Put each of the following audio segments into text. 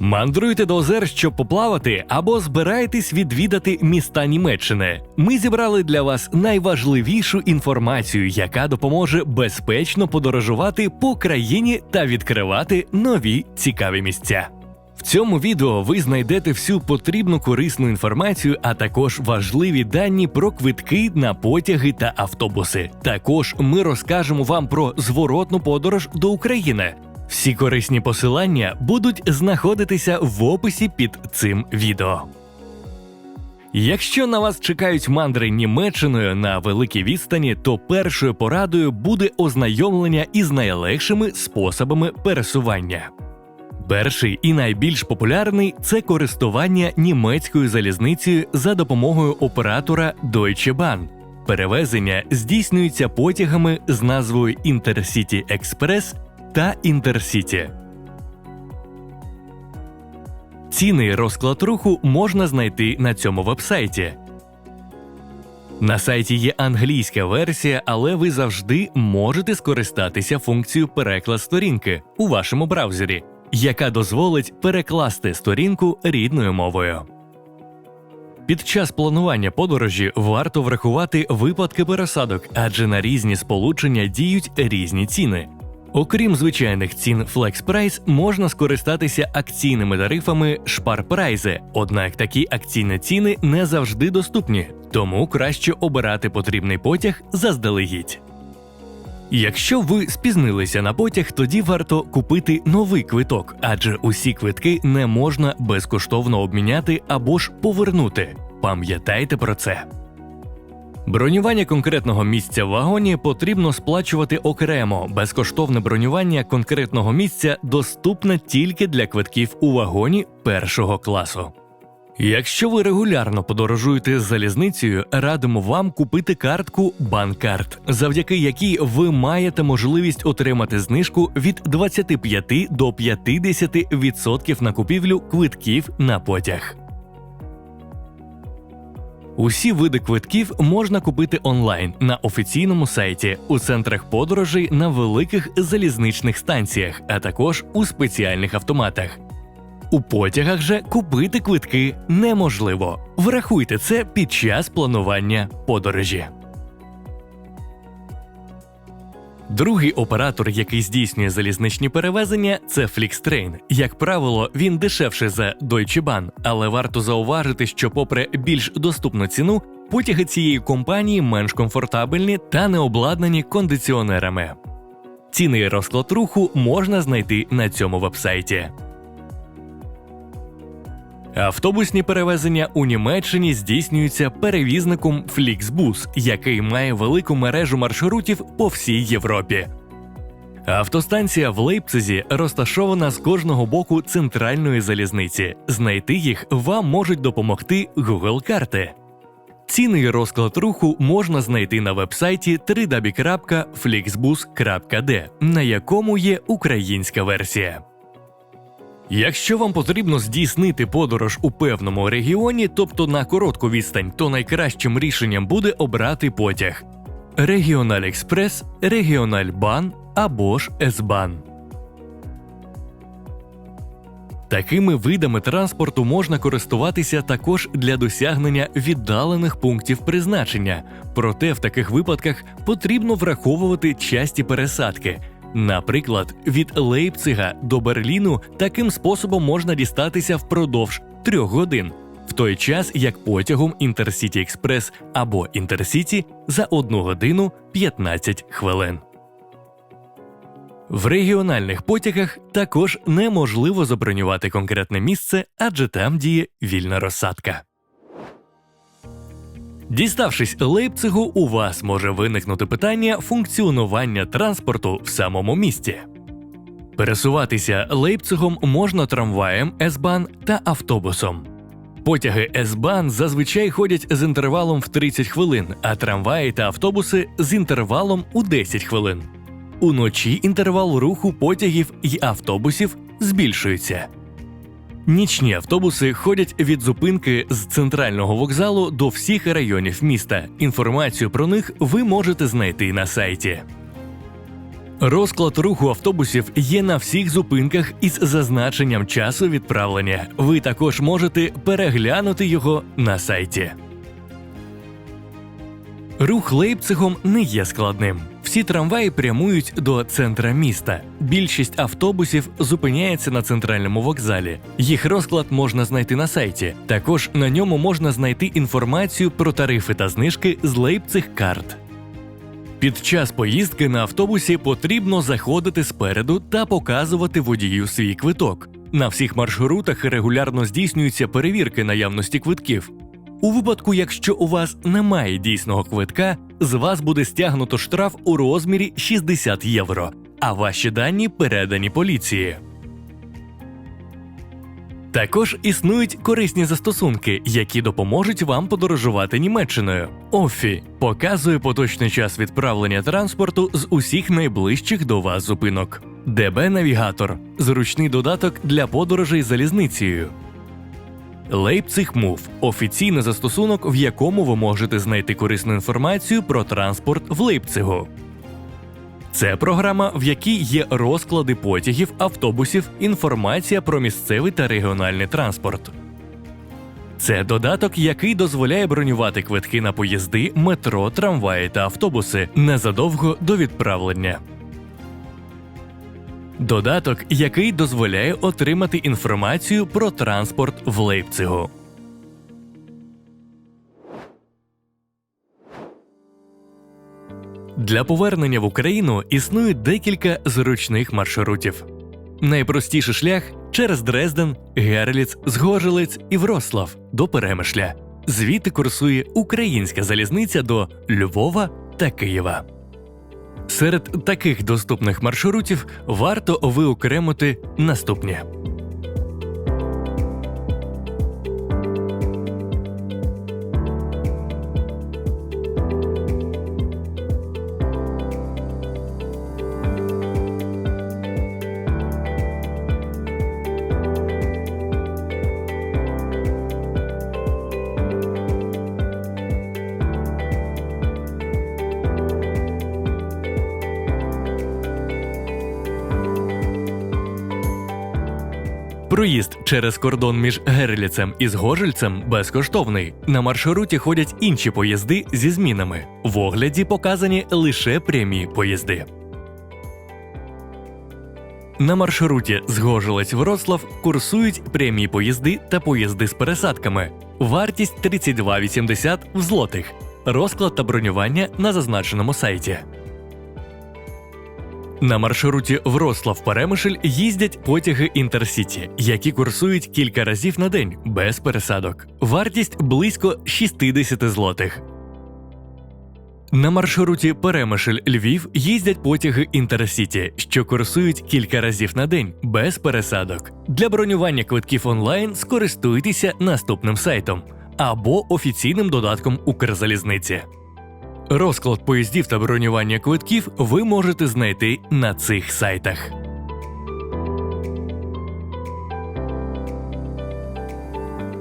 Мандруйте до озер, щоб поплавати, або збираєтесь відвідати міста Німеччини. Ми зібрали для вас найважливішу інформацію, яка допоможе безпечно подорожувати по країні та відкривати нові цікаві місця. В цьому відео ви знайдете всю потрібну корисну інформацію, а також важливі дані про квитки на потяги та автобуси. Також ми розкажемо вам про зворотну подорож до України. Всі корисні посилання будуть знаходитися в описі під цим відео. Якщо на вас чекають мандри Німеччиною на великій відстані, то першою порадою буде ознайомлення із найлегшими способами пересування. Перший і найбільш популярний це користування німецькою залізницею за допомогою оператора Deutsche Bahn. Перевезення здійснюється потягами з назвою Intercity Express та Intercity. Ціни і розклад руху можна знайти на цьому вебсайті. На сайті є англійська версія, але ви завжди можете скористатися функцією переклад сторінки у вашому браузері, яка дозволить перекласти сторінку рідною мовою. Під час планування подорожі варто врахувати випадки пересадок, адже на різні сполучення діють різні ціни. Окрім звичайних цін FlexPrice, можна скористатися акційними тарифами Sparpreise, однак такі акційні ціни не завжди доступні, тому краще обирати потрібний потяг заздалегідь. Якщо ви спізнилися на потяг, тоді варто купити новий квиток, адже усі квитки не можна безкоштовно обміняти або ж повернути. Пам'ятайте про це. Бронювання конкретного місця в вагоні потрібно сплачувати окремо. Безкоштовне бронювання конкретного місця доступне тільки для квитків у вагоні першого класу. Якщо ви регулярно подорожуєте з залізницею, радимо вам купити картку Банкарт, завдяки якій ви маєте можливість отримати знижку від 25 до 50% на купівлю квитків на потяг. Усі види квитків можна купити онлайн на офіційному сайті, у центрах подорожей на великих залізничних станціях, а також у спеціальних автоматах. У потягах же купити квитки неможливо. Врахуйте це під час планування подорожі. Другий оператор, який здійснює залізничні перевезення, це Flixtrain. Як правило, він дешевший за Deutsche Bahn, але варто зауважити, що, попри більш доступну ціну, потяги цієї компанії менш комфортабельні та не обладнані кондиціонерами. Ціни і розклад руху можна знайти на цьому вебсайті. Автобусні перевезення у Німеччині здійснюються перевізником Flixbus, який має велику мережу маршрутів по всій Європі. Автостанція в Лейпцизі розташована з кожного боку центральної залізниці. Знайти їх вам можуть допомогти Google карти. Ціни і розклад руху можна знайти на вебсайті www.flixbus.d, на якому є українська версія. Якщо вам потрібно здійснити подорож у певному регіоні, тобто на коротку відстань, то найкращим рішенням буде обрати потяг Регіональ Експрес, Регіональ Бан або ж С-Бан. Такими видами транспорту можна користуватися також для досягнення віддалених пунктів призначення, проте в таких випадках потрібно враховувати часті пересадки. Наприклад, від Лейпцига до Берліну таким способом можна дістатися впродовж трьох годин, в той час як потягом Intercity Express або Intercity за 1 годину 15 хвилин. В регіональних потягах також неможливо забронювати конкретне місце, адже там діє вільна розсадка. Діставшись Лейпцигу, у вас може виникнути питання функціонування транспорту в самому місті. Пересуватися Лейпцигом можна трамваєм С-Бан та автобусом. Потяги С-Бан зазвичай ходять з інтервалом в 30 хвилин, а трамваї та автобуси з інтервалом у 10 хвилин. Уночі інтервал руху потягів і автобусів збільшується. Нічні автобуси ходять від зупинки з центрального вокзалу до всіх районів міста. Інформацію про них ви можете знайти на сайті. Розклад руху автобусів є на всіх зупинках із зазначенням часу відправлення. Ви також можете переглянути його на сайті. Рух Лейпцигом не є складним. Всі трамваї прямують до центра міста. Більшість автобусів зупиняється на центральному вокзалі. Їх розклад можна знайти на сайті. Також на ньому можна знайти інформацію про тарифи та знижки з Лейпциг карт. Під час поїздки на автобусі потрібно заходити спереду та показувати водію свій квиток. На всіх маршрутах регулярно здійснюються перевірки наявності квитків. У випадку, якщо у вас немає дійсного квитка, з вас буде стягнуто штраф у розмірі 60 євро, а ваші дані передані поліції. Також існують корисні застосунки, які допоможуть вам подорожувати Німеччиною. Офі показує поточний час відправлення транспорту з усіх найближчих до вас зупинок. ДБ Навігатор зручний додаток для подорожей залізницею. Leipzig Move – офіційний застосунок, в якому ви можете знайти корисну інформацію про транспорт в Лейпцигу. Це програма, в якій є розклади потягів, автобусів, інформація про місцевий та регіональний транспорт. Це додаток, який дозволяє бронювати квитки на поїзди, метро, трамваї та автобуси незадовго до відправлення. Додаток, який дозволяє отримати інформацію про транспорт в Лейпцигу. Для повернення в Україну існує декілька зручних маршрутів. Найпростіший шлях через Дрезден, Герліц, Згожелець і Врослав до Перемишля. Звідти курсує українська залізниця до Львова та Києва. Серед таких доступних маршрутів варто виокремити наступні. Проїзд через кордон між Герліцем і Згожельцем безкоштовний. На маршруті ходять інші поїзди зі змінами. В огляді показані лише прямі поїзди. На маршруті Згожилець Вроцлав курсують прямі поїзди та поїзди з пересадками. Вартість 32,80 в злотих. Розклад та бронювання на зазначеному сайті. На маршруті Врослав Перемишль їздять потяги Інтерсіті, які курсують кілька разів на день без пересадок. Вартість близько 60 злотих. На маршруті Перемишль Львів їздять потяги Інтерсіті, що курсують кілька разів на день без пересадок. Для бронювання квитків онлайн скористуйтеся наступним сайтом або офіційним додатком Укрзалізниці. Розклад поїздів та бронювання квитків ви можете знайти на цих сайтах.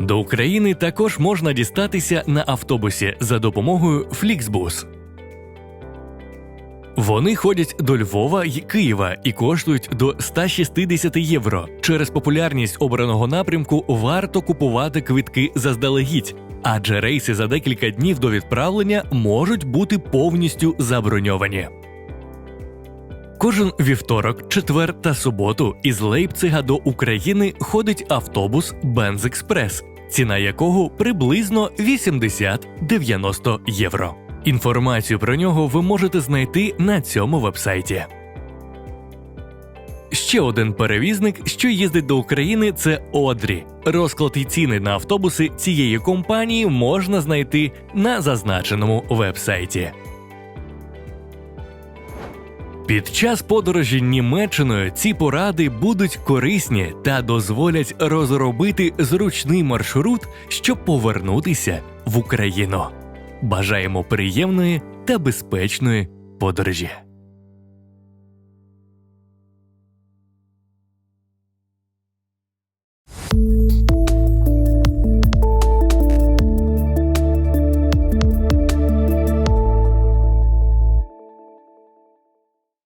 До України також можна дістатися на автобусі за допомогою Flixbus. Вони ходять до Львова й Києва і коштують до 160 євро. Через популярність обраного напрямку варто купувати квитки заздалегідь, адже рейси за декілька днів до відправлення можуть бути повністю заброньовані. Кожен вівторок, четвер та суботу із Лейпцига до України ходить автобус Бензекспрес, ціна якого приблизно 80-90 євро. Інформацію про нього ви можете знайти на цьому вебсайті. Ще один перевізник, що їздить до України, це Одрі. Розклад і ціни на автобуси цієї компанії можна знайти на зазначеному вебсайті. Під час подорожі Німеччиною ці поради будуть корисні та дозволять розробити зручний маршрут, щоб повернутися в Україну. Бажаємо приємної та безпечної подорожі.